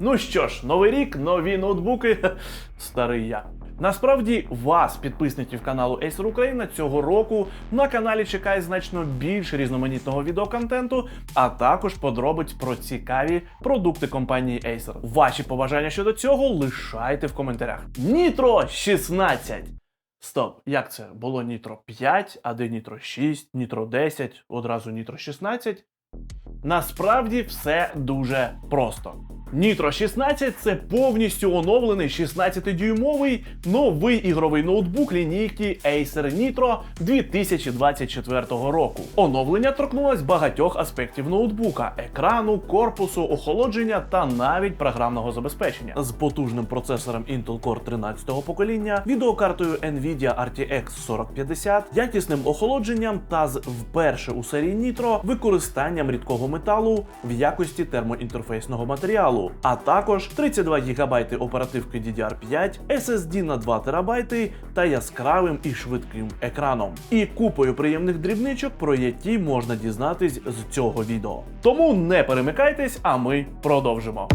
Ну що ж, новий рік, нові ноутбуки, старий я. Насправді вас, підписників каналу Acer Україна, цього року на каналі чекає значно більше різноманітного відеоконтенту, а також подробиць про цікаві продукти компанії Acer. Ваші побажання щодо цього лишайте в коментарях. Nitro 16. Стоп, як це? Було Nitro 5, а де Nitro 6, Nitro 10, одразу Nitro 16? Насправді все дуже просто. Nitro 16 це повністю оновлений 16-дюймовий новий ігровий ноутбук лінійки Acer Nitro 2024 року. Оновлення торкнулось багатьох аспектів ноутбука: екрану, корпусу, охолодження та навіть програмного забезпечення. З потужним процесором Intel Core 13-го покоління, відеокартою Nvidia RTX 4050, якісним охолодженням та з вперше у серії Nitro використанням рідкого металу в якості термоінтерфейсного матеріалу, а також 32 ГБ оперативки DDR5, SSD на 2 ТБ та яскравим і швидким екраном. І купою приємних дрібничок, про які можна дізнатись з цього відео. Тому не перемикайтесь, а ми продовжимо.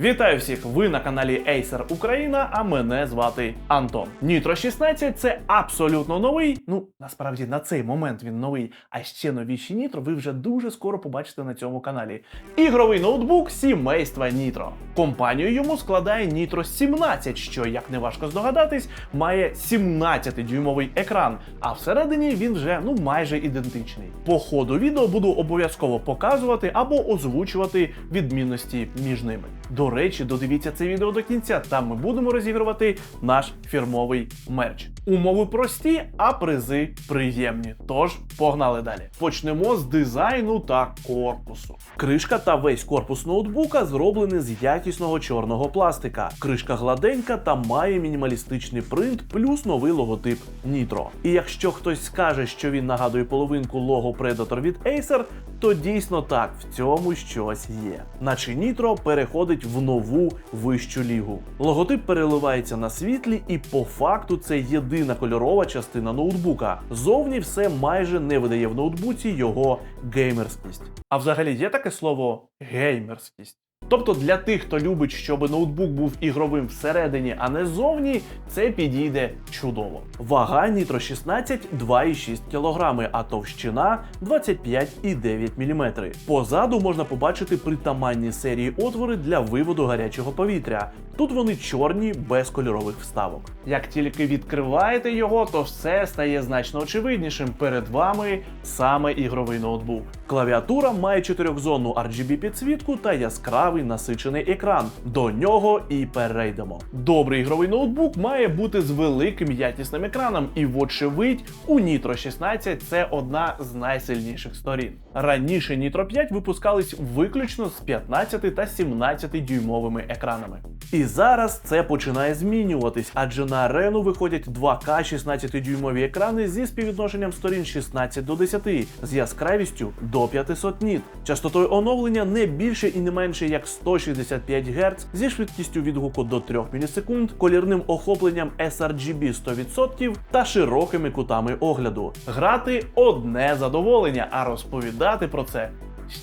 Вітаю всіх! Ви на каналі Acer Україна, а мене звати Антон. Nitro 16 це абсолютно новий. Ну насправді на цей момент він новий. А ще новіші Nitro ви вже дуже скоро побачите на цьому каналі. Ігровий ноутбук сімейства Nitro. Компанію йому складає Nitro 17, що, як не важко здогадатись, має 17-дюймовий екран. А всередині він вже ну майже ідентичний. По ходу відео буду обов'язково показувати або озвучувати відмінності між ними. До речі, додивіться це відео до кінця. Там ми будемо розігрувати наш фірмовий мерч. Умови прості, а призи приємні. Тож погнали далі. Почнемо з дизайну та корпусу. Кришка та весь корпус ноутбука зроблені з якісного чорного пластика. Кришка гладенька та має мінімалістичний принт, плюс новий логотип Nitro. І якщо хтось скаже, що він нагадує половинку лого Predator від Acer, то дійсно так, в цьому щось є. Наче Nitro переходить в нову вищу лігу. Логотип переливається на світлі, і по факту це єдина кольорова частина ноутбука. Зовні все майже не видає в ноутбуці його геймерськість. А взагалі є таке слово геймерськість. Тобто для тих, хто любить, щоб ноутбук був ігровим всередині, а не зовні, це підійде чудово. Вага Nitro 16 2,6 кг, а товщина 25,9 мм. Позаду можна побачити притаманні серії отвори для виводу гарячого повітря. Тут вони чорні без кольорових вставок. Як тільки відкриваєте його, то все стає значно очевиднішим. Перед вами саме ігровий ноутбук. Клавіатура має чотирьохзонну RGB підсвітку та яскравий насичений екран. До нього і перейдемо. Добрий ігровий ноутбук має бути з великим якісним екраном, і, вочевидь, у Nitro 16 це одна з найсильніших сторін. Раніше Nitro 5 випускались виключно з 15 та 17 дюймовими екранами. І зараз це починає змінюватись, адже на арену виходять 2К 16-дюймові екрани зі співвідношенням сторін 16 до 10, з яскравістю до 500 ніт, частотою оновлення не більше і не менше як 165 Гц, зі швидкістю відгуку до 3 мілісекунд, колірним охопленням sRGB 100% та широкими кутами огляду. Грати одне задоволення, а розповідати про це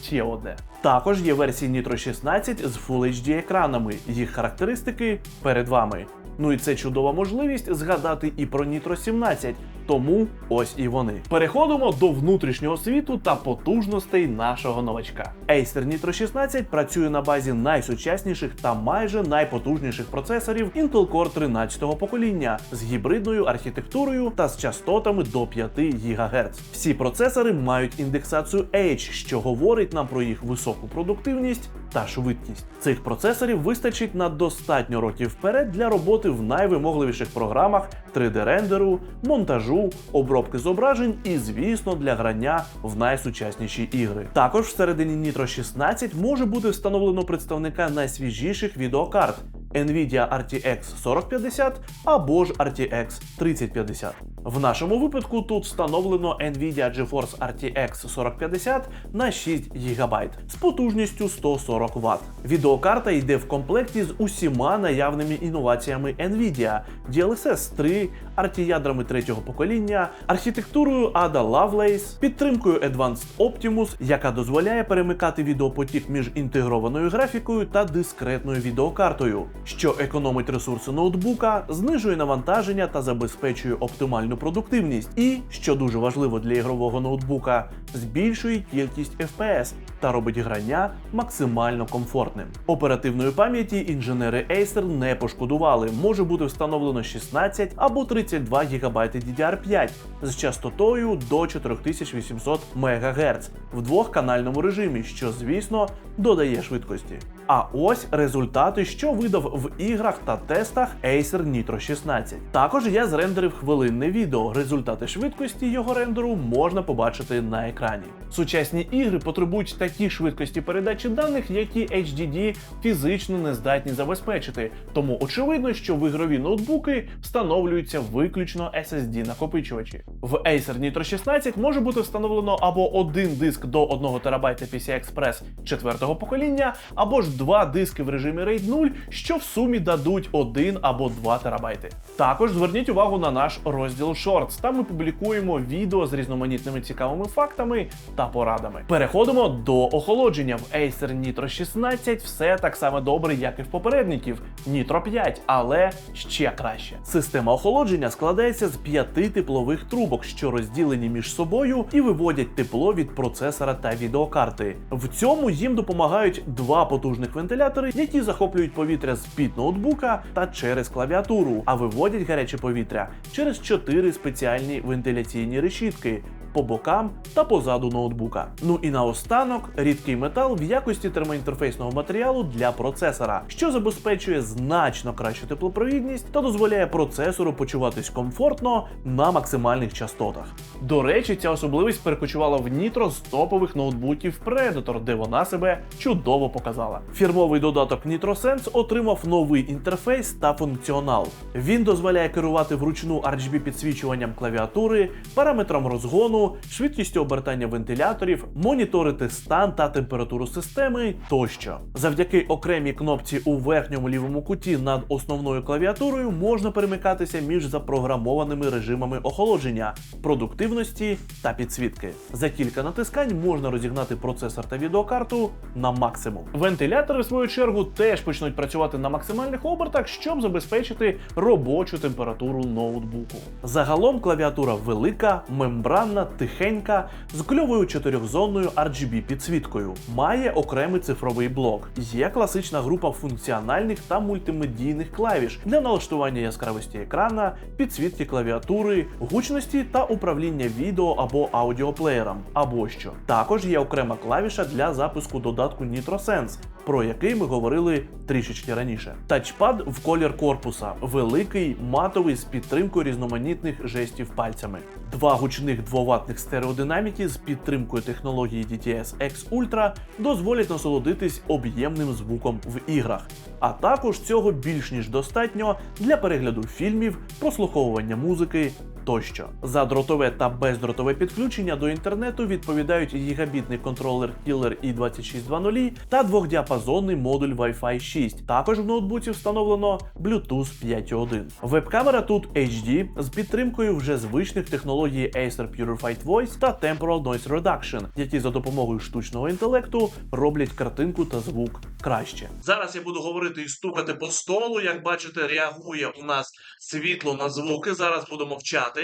ще одне. Також є версії Nitro 16 з Full HD екранами. Їх характеристики перед вами. Ну і це чудова можливість згадати і про Nitro 17, тому ось і вони. Переходимо до внутрішнього світу та потужностей нашого новачка. Acer Nitro 16 працює на базі найсучасніших та майже найпотужніших процесорів Intel Core 13-го покоління з гібридною архітектурою та з частотами до 5 ГГц. Всі процесори мають індексацію H, що говорить нам про їх високу продуктивність та швидкість. Цих процесорів вистачить на достатньо років вперед для роботи в найвимогливіших програмах 3D-рендеру, монтажу, обробки зображень і, звісно, для грання в найсучасніші ігри. Також всередині Nitro 16 може бути встановлено представника найсвіжіших відеокарт. Nvidia RTX 4050 або ж RTX 3050. В нашому випадку тут встановлено Nvidia GeForce RTX 4050 на 6 ГБ з потужністю 140 Вт. Відеокарта йде в комплекті з усіма наявними інноваціями Nvidia, DLSS 3, RT-ядрами третього покоління, архітектурою Ada Lovelace, підтримкою Advanced Optimus, яка дозволяє перемикати відеопотік між інтегрованою графікою та дискретною відеокартою, що економить ресурси ноутбука, знижує навантаження та забезпечує оптимальну продуктивність, і, що дуже важливо для ігрового ноутбука, збільшує кількість FPS та робить грання максимально комфортним. Оперативної пам'яті інженери Acer не пошкодували, може бути встановлено 16 або 32 ГБ DDR5 з частотою до 4800 МГц в двохканальному режимі, що, звісно, додає швидкості. А ось результати, що видав в іграх та тестах Acer Nitro 16. Також я зрендерив хвилинне відео. Результати швидкості його рендеру можна побачити на екрані. Сучасні ігри потребують такі швидкості передачі даних, які HDD фізично не здатні забезпечити. Тому очевидно, що в ігрові ноутбуки встановлюються виключно SSD накопичувачі. В Acer Nitro 16 може бути встановлено або один диск до 1 ТБ PCI Express четвертого покоління, або ж два диски в режимі RAID 0, що в сумі дадуть 1 або 2 терабайти. Також зверніть увагу на наш розділ Shorts. Там ми публікуємо відео з різноманітними цікавими фактами та порадами. Переходимо до охолодження. В Acer Nitro 16 все так само добре, як і в попередників Nitro 5, але ще краще. Система охолодження складається з п'яти теплових трубок, що розділені між собою і виводять тепло від процесора та відеокарти. В цьому їм допомагають два потужних вентилятори, які захоплюють повітря з під ноутбука та через клавіатуру, а виводять гаряче повітря через чотири спеціальні вентиляційні решітки. По бокам та позаду ноутбука. Ну і наостанок рідкий метал в якості термоінтерфейсного матеріалу для процесора, що забезпечує значно кращу теплопровідність та дозволяє процесору почуватись комфортно на максимальних частотах. До речі, ця особливість перекочувала в Nitro з топових ноутбуків Predator, де вона себе чудово показала. Фірмовий додаток NitroSense отримав новий інтерфейс та функціонал. Він дозволяє керувати вручну RGB підсвічуванням клавіатури, параметром розгону, швидкістю обертання вентиляторів, моніторити стан та температуру системи тощо. Завдяки окремій кнопці у верхньому лівому куті над основною клавіатурою можна перемикатися між запрограмованими режимами охолодження, продуктивності та підсвітки. За кілька натискань можна розігнати процесор та відеокарту на максимум. Вентилятори, в свою чергу, теж почнуть працювати на максимальних обертах, щоб забезпечити робочу температуру ноутбуку. Загалом клавіатура велика, мембранна, тихенька, з кльовою чотирьохзонною RGB підсвіткою. Має окремий цифровий блок. Є класична група функціональних та мультимедійних клавіш для налаштування яскравості екрана, підсвітки клавіатури, гучності та управління відео або аудіоплеєром, або що. Також є окрема клавіша для запуску додатку NitroSense, про який ми говорили трішечки раніше. Тачпад в колір корпуса, великий, матовий з підтримкою різноманітних жестів пальцями. Два гучних 2-ваттних стереодинаміки з підтримкою технології DTS X Ultra дозволять насолодитись об'ємним звуком в іграх. А також цього більш ніж достатньо для перегляду фільмів, прослуховування музики тощо. За дротове та бездротове підключення до інтернету відповідають гігабітний контролер Killer i2620 та двохдіапазонний модуль Wi-Fi 6. Також в ноутбуці встановлено Bluetooth 5.1. Веб-камера тут HD з підтримкою вже звичних технологій Acer Purified Voice та Temporal Noise Reduction, які за допомогою штучного інтелекту роблять картинку та звук краще. Зараз я буду говорити і стукати по столу. Як бачите, реагує у нас світло на звуки. Зараз буду мовчати.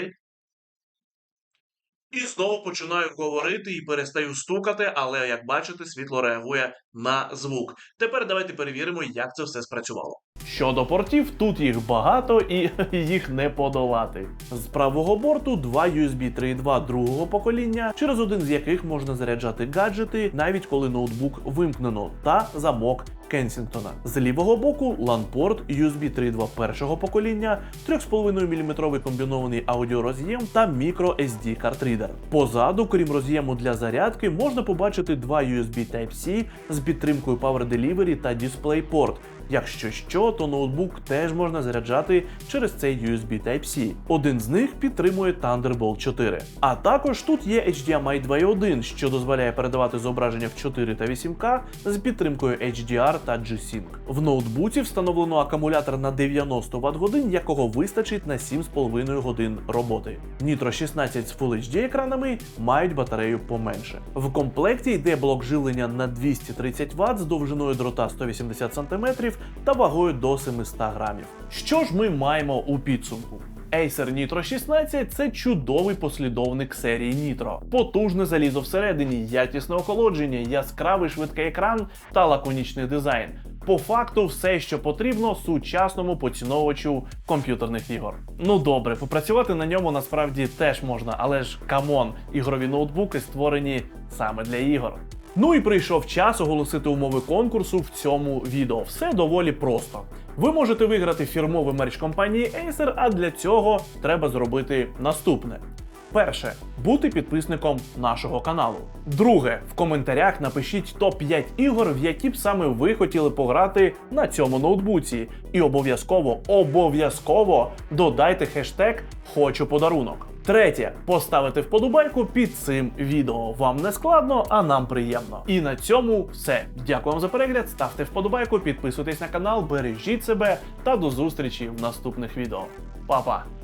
І знову починаю говорити і перестаю стукати, але як бачите, світло реагує на звук. Тепер давайте перевіримо, як це все спрацювало. Щодо портів, тут їх багато і їх не подолати. З правого борту два USB 3.2 другого покоління, через один з яких можна заряджати гаджети, навіть коли ноутбук вимкнено, та замок Кенсінгтона. З лівого боку LAN-порт USB 3.2 першого покоління, 3,5 мм комбінований аудіороз'єм та мікро SD картрідер. Позаду, крім роз'єму для зарядки, можна побачити два USB Type-C з підтримкою Power Delivery та DisplayPort, Якщо що, то ноутбук теж можна заряджати через цей USB Type-C. Один з них підтримує Thunderbolt 4. А також тут є HDMI 2.1, що дозволяє передавати зображення в 4 та 8К з підтримкою HDR та G-Sync. В ноутбуці встановлено акумулятор на 90 Вт годин, якого вистачить на 7,5 годин роботи. Nitro 16 з Full HD екранами мають батарею поменше. В комплекті йде блок живлення на 230 Вт з довжиною дрота 180 см та вагою до 700 грамів. Що ж ми маємо у підсумку? Acer Nitro 16 це чудовий послідовник серії Nitro. Потужне залізо всередині, якісне охолодження, яскравий швидкий екран та лаконічний дизайн. По факту, все, що потрібно сучасному поціновувачу комп'ютерних ігор. Ну добре, попрацювати на ньому насправді теж можна, але ж камон, ігрові ноутбуки створені саме для ігор. Ну і прийшов час оголосити умови конкурсу в цьому відео. Все доволі просто. Ви можете виграти фірмовий мерч компанії Acer, а для цього треба зробити наступне. Перше бути підписником нашого каналу. Друге, в коментарях напишіть топ-5 ігор, в які б саме ви хотіли пограти на цьому ноутбуці. І обов'язково, обов'язково додайте хештег Хочу подарунок. Третє поставити вподобайку під цим відео. Вам не складно, а нам приємно. І на цьому все. Дякую вам за перегляд. Ставте вподобайку, підписуйтесь на канал, бережіть себе та до зустрічі в наступних відео. Па-па!